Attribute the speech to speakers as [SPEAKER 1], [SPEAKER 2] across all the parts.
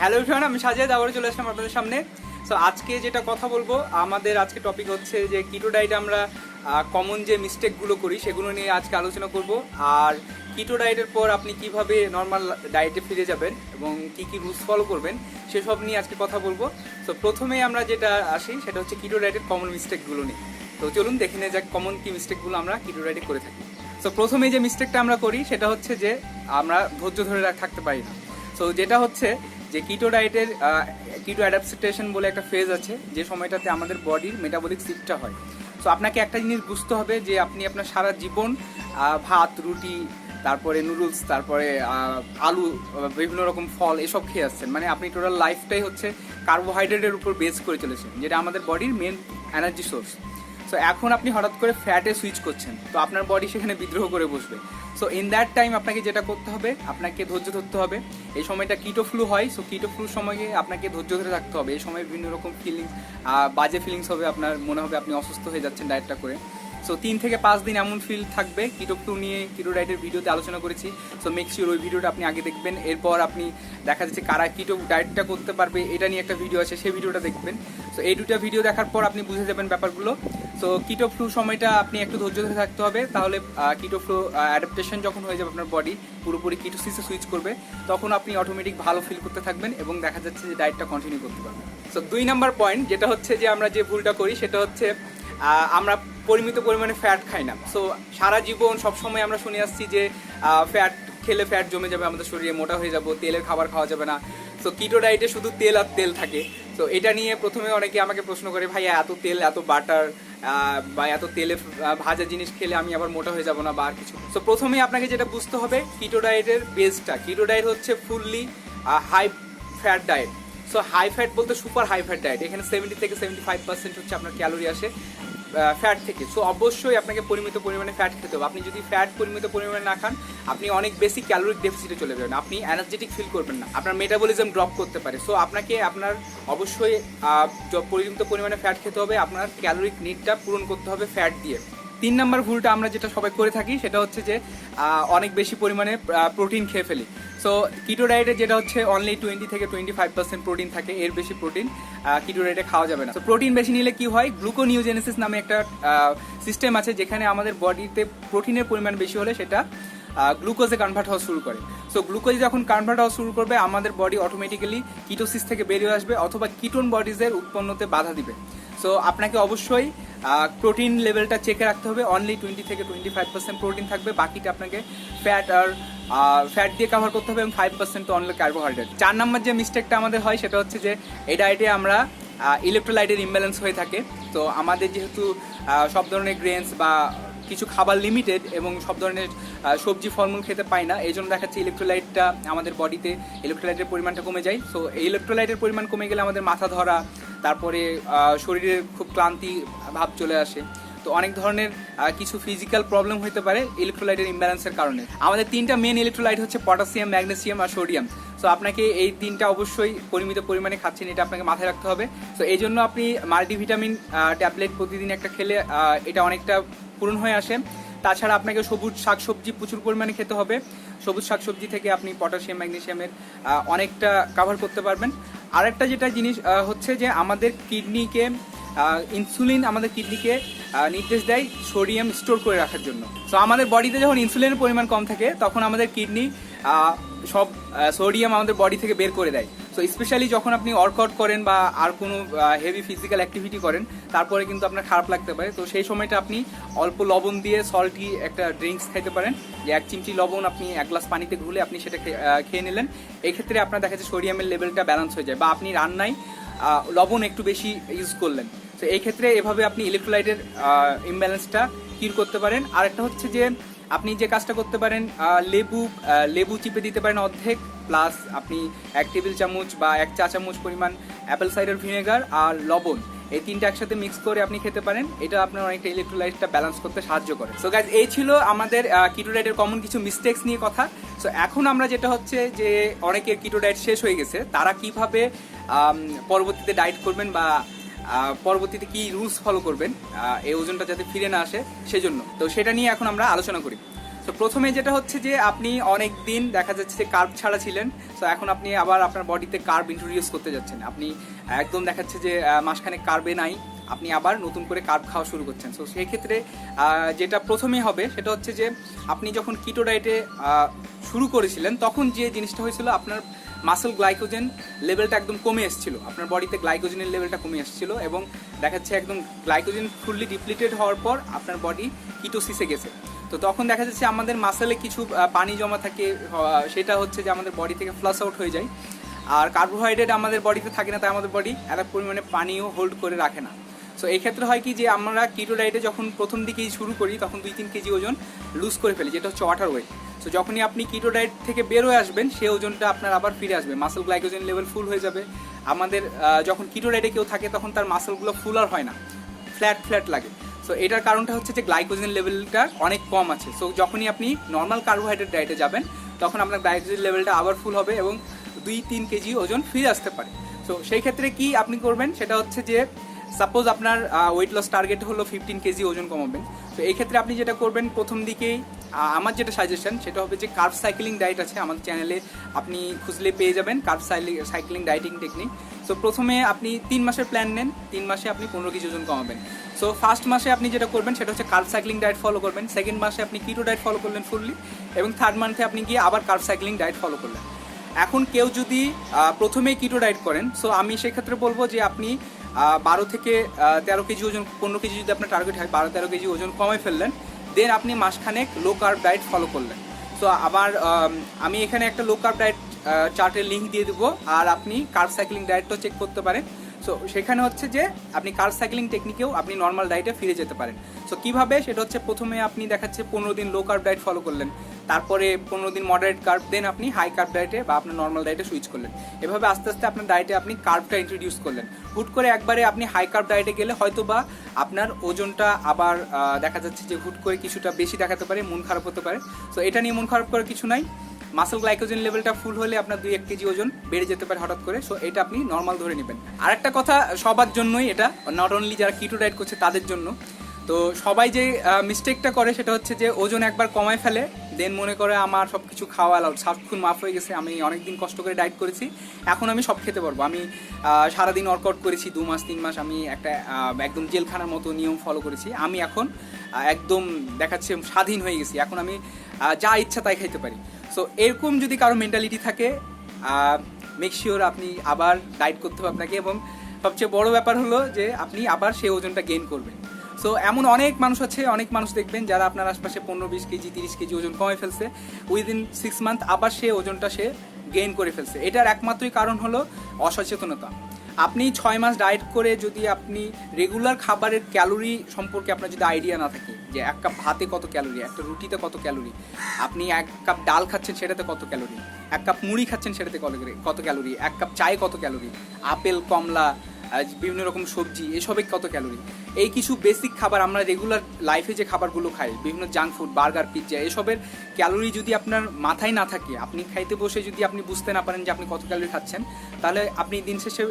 [SPEAKER 1] Hello friend আমি সাজিদ আবারও চলে আসলাম আপনাদের সামনে। সো আজকে যেটা কথা বলব, আমাদের আজকে টপিক হচ্ছে যে কিটো ডায়েট আমরা কমন যে মিস্টেকগুলো করি, সেগুলো নিয়ে আজকে আলোচনা করব। আর কিটো ডায়েটের পর আপনি কীভাবে নর্মাল ডায়েটে ফিরে যাবেন এবং কি কি রুলস ফলো করবেন, সেসব নিয়ে আজকে কথা বলব। তো প্রথমেই আমরা যেটা আসি, সেটা হচ্ছে কিটো ডায়েটের কমন মিস্টেকগুলো নিয়ে। তো চলুন দেখে নেওয়া যাক কমন কি মিস্টেকগুলো আমরা কিটো ডায়েটে করে থাকি। সো প্রথমে যে মিস্টেকটা আমরা করি, সেটা হচ্ছে যে আমরা ধৈর্য ধরে থাকতে পারি না। সো যেটা হচ্ছে যে কিটো ডায়েটের কিটো অ্যাডাপ্টেশন বলে একটা ফেজ আছে, যে সময়টাতে আমাদের বডির মেটাবলিক শিফটটা হয়। সো আপনাকে একটা জিনিস বুঝতে হবে যে আপনি আপনার সারা জীবন ভাত, রুটি, তারপরে নুডলস তারপরে আলু বিভিন্ন রকম ফল এসব খেয়ে আসছেন। মানে আপনি টোটাল লাইফটাই হচ্ছে কার্বোহাইড্রেটের উপর বেস করে চলেছেন, যেটা আমাদের বডির মেন এনার্জি সোর্স সো এখন আপনি হঠাৎ করে ফ্যাটে সুইচ করছেন। তো আপনার বডি সেখানে বিদ্রোহ করে বসবে। সো ইন দ্যাট টাইম আপনাকে যেটা করতে হবে, আপনাকে ধৈর্য ধরতে হবে। এই সময়টা কিটো ফ্লু হয় সো কিটো ফ্লুর সময়ে আপনাকে ধৈর্য ধরে থাকতে হবে। এই সময় বিভিন্ন রকম ফিলিংস বাজে ফিলিংস হবে আপনার, মনে হবে আপনি অসুস্থ হয়ে যাচ্ছেন ডায়েটটা করে। সো তিন থেকে পাঁচ দিন এমন ফিল থাকবে কিটো ফ্লু নিয়ে কিটো ডায়েটের ভিডিওতে আলোচনা করেছি। সো মেক শিওর ওই ভিডিওটা আপনি আগে দেখবেন। এরপর আপনি দেখা যাচ্ছে কারা কিটো ডায়েটটা করতে পারবে, এটা নিয়ে একটা ভিডিও আছে, সেই ভিডিওটা দেখবেন। সো এই দুটো ভিডিও দেখার পর আপনি বুঝে যাবেন ব্যাপারগুলো। সো কিটো ফ্লু সময়টা আপনি একটু ধৈর্য ধরে থাকতে হবে। তাহলে কিটো ফ্লু অ্যাডাপ্টেশন যখন হয়ে যাবে আপনার বডি পুরোপুরি কিটোসিসে সুইচ করবে, তখন আপনি অটোমেটিক ভালো ফিল করতে থাকবেন এবং দেখা যাচ্ছে যে ডায়েটটা কন্টিনিউ করতে পারবেন। সো দুই নাম্বার পয়েন্ট যেটা হচ্ছে যে আমরা যে ভুলটা করি, সেটা হচ্ছে আমরা পরিমিত পরিমাণে ফ্যাট খাই না। সো সারা জীবন সবসময় আমরা শুনে আসছি যে ফ্যাট খেলে ফ্যাট জমে যাবে, আমাদের শরীরে মোটা হয়ে যাব, তেলের খাবার খাওয়া যাবে না। সো কিটো ডায়েটে শুধু তেল আর তেল থাকে। তো এটা নিয়ে প্রথমে অনেকে আমাকে প্রশ্ন করে ভাই এত তেল, এত বাটার বা এত তেলে ভাজা জিনিস খেলে আমি আবার মোটা হয়ে যাব না বা আর কিছু? তো প্রথমেই আপনাকে যেটা বুঝতে হবে কিটো ডায়েটের বেসটা কিটো ডায়েট হচ্ছে fully high fat diet so high fat বলতে সুপার হাই ফ্যাট ডায়েট এখানে সেভেন্টি থেকে সেভেন্টি ফাইভ পার্সেন্ট হচ্ছে আপনার ক্যালোরি আসে। ফ্যাট থেকে। সো অবশ্যই আপনাকে পরিমিত পরিমাণে ফ্যাট খেতে হবে। আপনি যদি ফ্যাট পরিমিত পরিমাণে না খান, আপনি অনেক বেশি ক্যালোরিক ডেফিসিটে চলে যাবেন। আপনি এনার্জেটিক ফিল করবেন না। আপনার মেটাবলিজম ড্রপ করতে পারে। সো আপনাকে আপনার অবশ্যই পরিমিত পরিমাণে ফ্যাট খেতে হবে। আপনার ক্যালোরিক নিডটা পূরণ করতে হবে ফ্যাট দিয়ে। তিন নাম্বার ভুলটা আমরা যেটা সবাই করে থাকি, সেটা হচ্ছে যে অনেক বেশি পরিমাণে প্রোটিন খেয়ে ফেলি। সো কিটো ডায়েটে যেটা হচ্ছে অনলি টোয়েন্টি থেকে টোয়েন্টি ফাইভ পার্সেন্ট প্রোটিন থাকে, এর বেশি প্রোটিন কিটো ডায়েটে খাওয়া যাবে না। তো প্রোটিন বেশি নিলে কি হয়? গ্লুকোনিওজেনেসিস নামে একটা সিস্টেম আছে, যেখানে আমাদের বডিতে প্রোটিনের পরিমাণ বেশি হলে সেটা গ্লুকোজে কনভার্ট হওয়া শুরু করে। সো গ্লুকোজ যখন কনভার্ট হওয়া শুরু করবে, আমাদের বডি অটোমেটিক্যালি কিটোসিস থেকে বেরিয়ে আসবে, অথবা কিটোন বডিজের উৎপন্নতে বাধা দিবে। সো আপনাকে অবশ্যই প্রোটিন লেভেলটা চেকে রাখতে হবে। অনলি টোয়েন্টি থেকে টোয়েন্টি ফাইভ পার্সেন্ট প্রোটিন থাকবে। বাকিটা আপনাকে ফ্যাট আর ফ্যাট দিয়ে কাভার করতে হবে এবং ফাইভ পার্সেন্ট তো অনলি কার্বোহাইড্রেট চার নম্বর যে মিস্টেকটা আমাদের হয়, সেটা হচ্ছে যে, এই ডায়েটে আমরা ইলেকট্রোলাইটের ইমব্যালেন্স হয়ে থাকে। তো আমাদের যেহেতু সব ধরনের গ্রেনস বা কিছু খাবার লিমিটেড এবং সব ধরনের সবজি ফলমূল খেতে পাই না। এই জন্য দেখাচ্ছে ইলেকট্রোলাইটটা আমাদের বডিতে ইলেকট্রোলাইটের পরিমাণটা কমে যায়। সো এই ইলেকট্রোলাইটের পরিমাণ কমে গেলে আমাদের মাথা ধরা তারপরে আহ, শরীরে খুব ক্লান্তি ভাব চলে আসে। তো অনেক ধরনের কিছু ফিজিক্যাল প্রবলেম হতে পারে ইলেকট্রোলাইটের ইমব্যালেন্সের কারণে। আমাদের তিনটা মেন ইলেকট্রোলাইট হচ্ছে পটাশিয়াম ম্যাগনেসিয়াম আর সোডিয়াম সো আপনাকে এই তিনটা অবশ্যই পরিমিত পরিমাণে খাচ্ছেন এটা আপনাকে মাথায় রাখতে হবে। তো এই জন্য আপনি মাল্টিভিটামিন ট্যাবলেট প্রতিদিন একটা খেলে এটা অনেকটা পূরণ হয়ে আসে। তাছাড়া আপনাকে সবুজ শাকসবজি প্রচুর পরিমাণে খেতে হবে। সবুজ শাকসবজি থেকে আপনি পটাশিয়াম ম্যাগনেসিয়ামের আহ, অনেকটা কাভার করতে পারবেন। আরেকটা যেটা জিনিস হচ্ছে যে আমাদের কিডনিকে ইনসুলিন আমাদের কিডনিকে নির্দেশ দেয় সোডিয়াম স্টোর করে রাখার জন্য। তো আমাদের বডিতে যখন ইনসুলিনের পরিমাণ কম থাকে, তখন আমাদের কিডনি সব সোডিয়াম আমাদের বডি থেকে বের করে দেয়। তো স্পেশালি যখন আপনি ওয়ার্কআউট করেন বা আর কোনো হেভি ফিজিক্যাল অ্যাক্টিভিটি করেন, তারপরে কিন্তু আপনার খারাপ লাগতে পারে। তো সেই সময়টা আপনি অল্প লবণ দিয়ে সল্টি একটা ড্রিঙ্কস খেতে পারেন। যে এক চিমটি লবণ আপনি এক গ্লাস পানিতে ঘুলে আপনি সেটা খেয়ে নিলেন। এক্ষেত্রে আপনার দেখা যাচ্ছে সোডিয়ামের লেভেলটা ব্যালেন্স হয়ে যায় বা আপনি রান্নায় লবণ একটু বেশি ইউজ করলেন। তো এই ক্ষেত্রে এভাবে আপনি ইলেকট্রোলাইটের ইমব্যালেন্সটা কিল করতে পারেন। আর একটা হচ্ছে যে, আপনি যে কাজটা করতে পারেন লেবু লেবু চিপে দিতে পারেন অর্ধেক প্লাস আপনি এক টেবিল চামচ বা এক চা চামচ পরিমাণ অ্যাপেল সাইডার ভিনেগার আর লবণ। এই তিনটা একসাথে মিক্স করে আপনি খেতে পারেন। এটা আপনার অনেকটা ইলেকট্রোলাইটটা ব্যালেন্স করতে সাহায্য করে। সো গাইজ এই ছিল আমাদের কিটো ডায়েটের কমন কিছু মিস্টেক্স নিয়ে কথা। সো এখন আমরা যেটা হচ্ছে যে, অনেকের কিটো ডায়েট শেষ হয়ে গেছে। তারা কীভাবে পরবর্তীতে ডায়েট করবেন বা পরবর্তীতে কি রুলস ফলো করবেন এই ওজনটা যাতে ফিরে না আসে, সেজন্য। তো সেটা নিয়ে এখন আমরা আলোচনা করি। তো প্রথমে যেটা হচ্ছে যে আপনি অনেক দিন দেখা যাচ্ছে যে কার্ব ছাড়া ছিলেন তো এখন আপনি আবার আপনার বডিতে কার্ব ইন্ট্রোডিউস করতে যাচ্ছেন। আপনি একদম দেখাচ্ছে যে আহ, মাসখানেক কার্বে নাই আপনি আবার নতুন করে কার্ব খাওয়া শুরু করছেন। সো সেই ক্ষেত্রে যেটা প্রথমেই হবে সেটা হচ্ছে যে আপনি যখন কিটো ডায়েটে শুরু করেছিলেন তখন যে জিনিসটা হয়েছিল আপনার মাসেল গ্লাইকোজেন লেভেলটা একদম কমে এসেছিল। আপনার বডিতে গ্লাইকোজেনের লেভেলটা কমে এসেছিল এবং দেখাচ্ছে একদম গ্লাইকোজেন ফুললি ডিপ্লিটেড হওয়ার পর আপনার বডি কিটোসিসে গেছে। তো তখন দেখা যাচ্ছে আমাদের মাসেলে কিছু পানি জমা থাকে সেটা হচ্ছে যে আমাদের বডি থেকে ফ্লাশ আউট হয়ে যায়। আর কার্বোহাইড্রেট আমাদের বডিতে থাকে না, তাই আমাদের বডি এত পরিমাণে পানিও হোল্ড করে রাখে না। সো এই ক্ষেত্রে হয় কি যে আমরা কিটো ডায়েটে যখন প্রথম দিকেই শুরু করি, তখন দুই তিন কেজি ওজন লুজ করে ফেলি, যেটা হচ্ছে ওয়াটার ওয়েট সো যখনই আপনি কিটো ডায়েট থেকে বের হয়ে আসবেন, সেই ওজনটা আপনার আবার ফিরে আসবে। মাসেল গ্লাইকোজেন লেভেল ফুল হয়ে যাবে। আমাদের যখন কিটো ডায়েটে কেউ থাকে, তখন তার মাসেলগুলো ফুল আর হয় না। ফ্ল্যাট ফ্ল্যাট লাগে। সো এটার কারণটা হচ্ছে যে গ্লাইকোজেন লেভেলটা অনেক কম আছে। সো যখনই আপনি নর্মাল কার্বোহাইড্রেট ডায়েটে যাবেন, তখন আপনার গ্লাইকোজেন লেভেলটা আবার ফুল হবে এবং দুই তিন কেজি ওজন ফিরে আসতে পারে। সো সেই ক্ষেত্রে কি আপনি করবেন? সেটা হচ্ছে যে সাপোজ আপনার ওয়েট লস টার্গেট হলো ফিফটিন কেজি ওজন কমাবেন। তো এই ক্ষেত্রে আপনি যেটা করবেন, প্রথম দিকেই আমার যেটা সাজেশন সেটা হবে যে কার্ভ সাইক্লিং ডায়েট আছে আমাদের চ্যানেলে আপনি খুঁজলে পেয়ে যাবেন carb cycling dieting technique so প্রথমে আপনি তিন মাসের প্ল্যান নেন তিন মাসে আপনি পনেরো কেজি ওজন কমাবেন। সো ফার্স্ট মাসে আপনি যেটা করবেন সেটা হচ্ছে কার্ভ সাইক্লিং ডায়েট ফলো করবেন। সেকেন্ড মাসে আপনি কিটো ডায়েট ফলো করলেন ফুললি এবং থার্ড মান্থে আপনি গিয়ে আবার কার্ভ সাইক্লিং ডায়েট ফলো করলেন। এখন কেউ যদি আহ, প্রথমে কিটো ডায়েট করেন সো আমি সেক্ষেত্রে বলব যে আপনি বারো থেকে তেরো কেজি ওজন পনেরো কেজি যদি আপনার টার্গেট হয় বারো তেরো কেজি ওজন কমে ফেললেন দেন আপনি মাসখানেক লো কার্ব ডায়েট ফলো করলেন। সো আবার, আমি এখানে একটা লো কার্ব ডায়েট চার্টের লিঙ্ক দিয়ে দেবো, আর আপনি কার্ব সাইক্লিং ডায়েটটাও চেক করতে পারেন। সো সেখানে হচ্ছে যে, আপনি কার সাইক্লিং টেকনিকেও আপনি নর্মাল ডায়েটে ফিরে যেতে পারেন। সো কীভাবে? সেটা হচ্ছে প্রথমে আপনি দেখাচ্ছে পনেরো দিন লো কার্ব ডায়েট ফলো করলেন। তারপরে পনেরো দিন মডারেট কার্ব দেন আপনি হাই কার্ব ডায়েটে বা আপনার নর্মাল ডায়েটে সুইচ করলেন। এভাবে আস্তে আস্তে আপনার ডায়েটে আপনি কার্বটা ইন্ট্রোডিউস করলেন। হুট করে একবারে আপনি হাই কার্ব ডায়েটে গেলে হয়তো বা আপনার ওজনটা আবার দেখা যাচ্ছে যে হুট করে কিছুটা বেশি দেখাতে পারে, মন খারাপ হতে পারে। সো এটা নিয়ে মন খারাপ করার কিছু নাই। মাসেল গ্লাইকোজেন লেভেলটা ফুল হলে আপনার দুই এক কেজি ওজন বেড়ে যেতে পারে হঠাৎ করে। সো এটা আপনি নর্মাল ধরে নেবেন। আর একটা কথা সবার জন্যই এটা নট অনলি যারা কিটো ডায়েট করছে তাদের জন্য। তো সবাই যে মিস্টেকটা করে সেটা হচ্ছে যে ওজন একবার কমায় ফেলে দেন মনে করে আমার সব কিছু খাওয়া অ্যালাউড সাতক্ষণ মাফ হয়ে গেছে, আমি অনেক দিন কষ্ট করে ডায়েট করেছি। এখন আমি সব খেতে পারব। আমি সারাদিন ওয়ার্কআউট করেছি, দু মাস, তিন মাস আমি একটা একদম জেলখানার মতো নিয়ম ফলো করেছি। আমি এখন একদম দেখাচ্ছে স্বাধীন হয়ে গেছি। এখন আমি যা ইচ্ছা তাই খাইতে পারি। সো এরকম যদি কারও মেন্টালিটি থাকে মেক শিওর আপনি আবার ডায়েট করতে হবে আপনাকে। এবং সবচেয়ে বড় ব্যাপার হলো যে, আপনি আবার সেই ওজনটা গেইন করবেন। সো এমন অনেক মানুষ আছে, অনেক মানুষ দেখবেন যারা আপনার আশপাশে পনেরো, বিশ কেজি, তিরিশ কেজি ওজন কমে ফেলছে। উইদিন সিক্স মান্থ আবার সে ওজনটা সে গেইন করে ফেলছে। এটার একমাত্রই কারণ হলো অসচেতনতা। আপনি ছয় মাস ডায়েট করে যদি আপনি রেগুলার খাবারের ক্যালোরি সম্পর্কে আপনার যদি আইডিয়া না থাকে, যে এক কাপ ভাতে কত ক্যালোরি একটা রুটিতে কত ক্যালোরি আপনি এক কাপ ডাল খাচ্ছেন সেটাতে কত ক্যালোরি এক কাপ মুড়ি খাচ্ছেন সেটাতে কত ক্যালোরি এক কাপ চায়ে কত ক্যালোরি আপেল, কমলা বিভিন্ন রকম সবজি, এসবে কত ক্যালোরি? এই কিছু বেসিক খাবার আমরা রেগুলার লাইফে যে খাবারগুলো খাই, বিভিন্ন জাঙ্ক ফুড বার্গার পিৎজা এসবের ক্যালোরি যদি আপনার মাথায় না থাকে, আপনি খাইতে বসে যদি আপনি বুঝতে না পারেন যে আপনি কত ক্যালোরি খাচ্ছেন, তাহলে আপনি দিন শেষে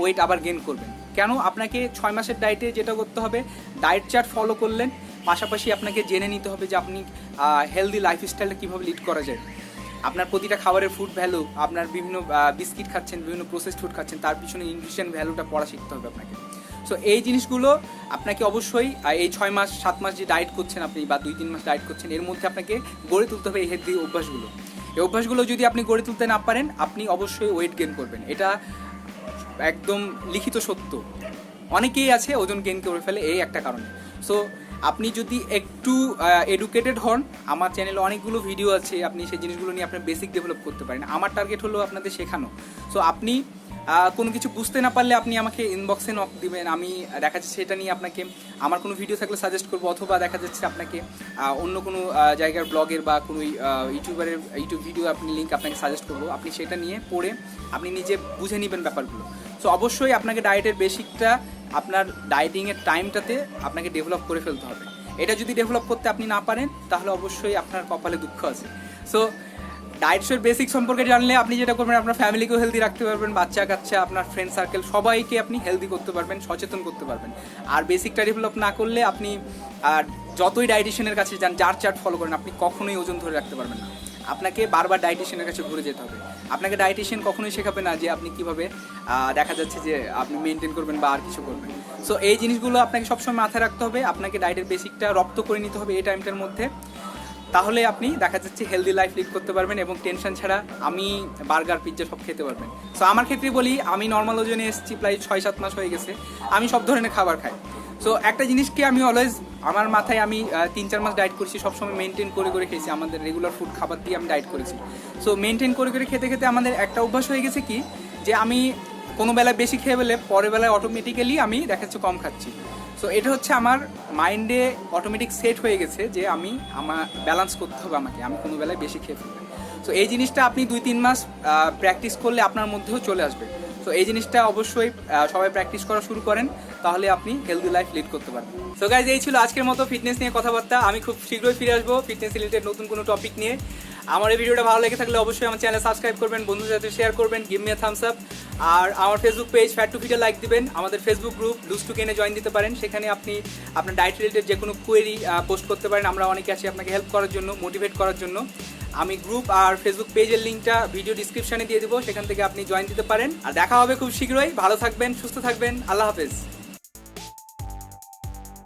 [SPEAKER 1] ওয়েট আবার গেন করবেন। কেন? আপনাকে ছয় মাসের ডায়েটে যেটা করতে হবে ডায়েট চার্ট ফলো করলেন, পাশাপাশি আপনাকে জেনে নিতে হবে যে আপনি হেলদি লাইফস্টাইলটা কীভাবে লিড করা যায়। আপনার প্রতিটা খাবারের ফুড ভ্যালু আপনার বিভিন্ন বিস্কিট খাচ্ছেন, বিভিন্ন প্রসেসড ফুড খাচ্ছেন, তার পিছনে নিউট্রিশন ভ্যালুটা পড়া শিখতে হবে আপনাকে। সো এই জিনিসগুলো আপনাকে অবশ্যই এই ছয় মাস, সাত মাস যে ডায়েট করছেন আপনি বা দুই, তিন মাস ডায়েট করছেন, এর মধ্যে আপনাকে গড়ে তুলতে হবে এই হেলদি অভ্যাসগুলো। এই অভ্যাসগুলো যদি আপনি গড়ে তুলতে না পারেন, আপনি অবশ্যই ওয়েট গেন করবেন। এটা একদম লিখিত সত্য। অনেকেই আছে ওজন গেন করে ফেলে এই একটা কারণে। সো আপনি যদি একটু এডুকেটেড হন, আমার চ্যানেলে অনেকগুলো ভিডিও আছে, আপনি সেই জিনিসগুলো নিয়ে আপনার বেসিক ডেভেলপ করতে পারেন। আমার টার্গেট হলো আপনাদের শেখানো। সো আপনি কোনো কিছু বুঝতে না পারলে আপনি আমাকে ইনবক্সে নক দিবেন, আমি দেখা যাচ্ছে সেটা নিয়ে আপনাকে, আমার কোনো ভিডিও থাকলে সাজেস্ট করব, অথবা দেখা যাচ্ছে আপনাকে অন্য কোনো জায়গার ব্লগের বা কোনো ইউটিউবারের ইউটিউব ভিডিও আপনি লিঙ্ক আপনাকে সাজেস্ট করব। আপনি সেটা নিয়ে পড়ে, আপনি নিজে বুঝে নেবেন ব্যাপারগুলো। সো অবশ্যই আপনাকে ডায়েটের বেসিকটা আপনার ডায়েটিংয়ের টাইমটাতে আপনাকে ডেভেলপ করে ফেলতে হবে। এটা যদি ডেভেলপ করতে আপনি না পারেন, তাহলে অবশ্যই আপনার কপালে দুঃখ আছে। সো ডায়েটসের বেসিক সম্পর্কে জানলে আপনি যেটা করবেন, আপনার ফ্যামিলিকেও হেলদি রাখতে পারবেন, বাচ্চা, কাচ্চা, আপনার ফ্রেন্ড সার্কেল সবাইকে আপনি হেলদি করতে পারবেন, সচেতন করতে পারবেন। আর বেসিকটা ডেভেলপ না করলে আপনি আর যতই ডায়েটিশিয়ানের কাছে যান, যার চার্ট ফলো করেন, আপনি কখনোই ওজন ধরে রাখতে পারবেন না। আপনাকে বারবার ডায়েটিশিয়ানের কাছে ঘুরে যেতে হবে। আপনাকে ডায়েটিশিয়ান কখনোই শেখাবে না যে আপনি কীভাবে দেখা যাচ্ছে যে আপনি মেনটেন করবেন বা আর কিছু করবেন। সো এই জিনিসগুলো আপনাকে সবসময় মাথায় রাখতে হবে। আপনাকে ডায়েটের বেসিকটা রপ্ত করে নিতে হবে এই টাইমটার মধ্যে। তাহলে আপনি দেখা যাচ্ছে হেলদি লাইফ লিড করতে পারবেন এবং টেনশন ছাড়া আমি বার্গার পিৎজা সব খেতে পারবেন। সো আমার ক্ষেত্রে বলি, আমি নর্মাল ওজনে এসেছি প্রায় ছয় সাত মাস হয়ে গেছে। আমি সব ধরনের খাবার খাই। সো একটা জিনিসকে আমি অলওয়েজ আমার মাথায় আমি তিন চার মাস ডায়েট করছি, সবসময় মেনটেন করে করে খেয়েছি। আমাদের রেগুলার ফুড খাবার দিয়ে আমি ডায়েট করেছি। সো মেনটেন করে করে খেতে খেতে আমাদের একটা অভ্যাস হয়ে গেছে কি, যে আমি কোনো বেলায় বেশি খেয়ে ফেলে পরের বেলায় অটোমেটিক্যালি আমি দেখা যাচ্ছে কম খাচ্ছি। সো এটা হচ্ছে আমার মাইন্ডে অটোমেটিক সেট হয়ে গেছে যে আমি আমার ব্যালেন্স করতে হবে আমাকে, আমি কোনো বেলায় বেশি খেয়ে ফেলব সো এই জিনিসটা আপনি দুই তিন মাস প্র্যাকটিস করলে আপনার মধ্যেও চলে আসবে। তো এই জিনিসটা অবশ্যই সবাই প্র্যাকটিস করা শুরু করেন, তাহলে আপনি হেলদি লাইফ লিড করতে পারবেন। সো গাইজ এই ছিল আজকের মতো ফিটনেস নিয়ে কথাবার্তা। আমি খুব শীঘ্রই ফিরে আসব ফিটনেস রিলেটেড নতুন কোনো টপিক নিয়ে। আমার এই ভিডিওটা ভালো লেগে থাকলে অবশ্যই আমার চ্যানেল সাবস্ক্রাইব করবেন, বন্ধুদের সাথে শেয়ার করবেন গিভ মি থামস আপ আর আমার ফেসবুক পেজ ফ্যাট টু ফিটে লাইক দিবেন। আমাদের ফেসবুক গ্রুপ লুজ টু কেনে জয়েন দিতে পারেন। সেখানে আপনি আপনার ডায়েট রিলেটেড যে কোনো কোয়েরি পোস্ট করতে পারেন। আমরা অনেকে আছি আপনাকে হেল্প করার জন্য মোটিভেট করার জন্য। আমি গ্রুপ আর ফেসবুক পেজের লিঙ্কটা ভিডিও ডিসক্রিপশনে দিয়ে দেবো, সেখান থেকে আপনি জয়েন দিতে পারেন। আর দেখা হবে খুব শীঘ্রই। ভালো থাকবেন, সুস্থ থাকবেন। আল্লাহ হাফেজ।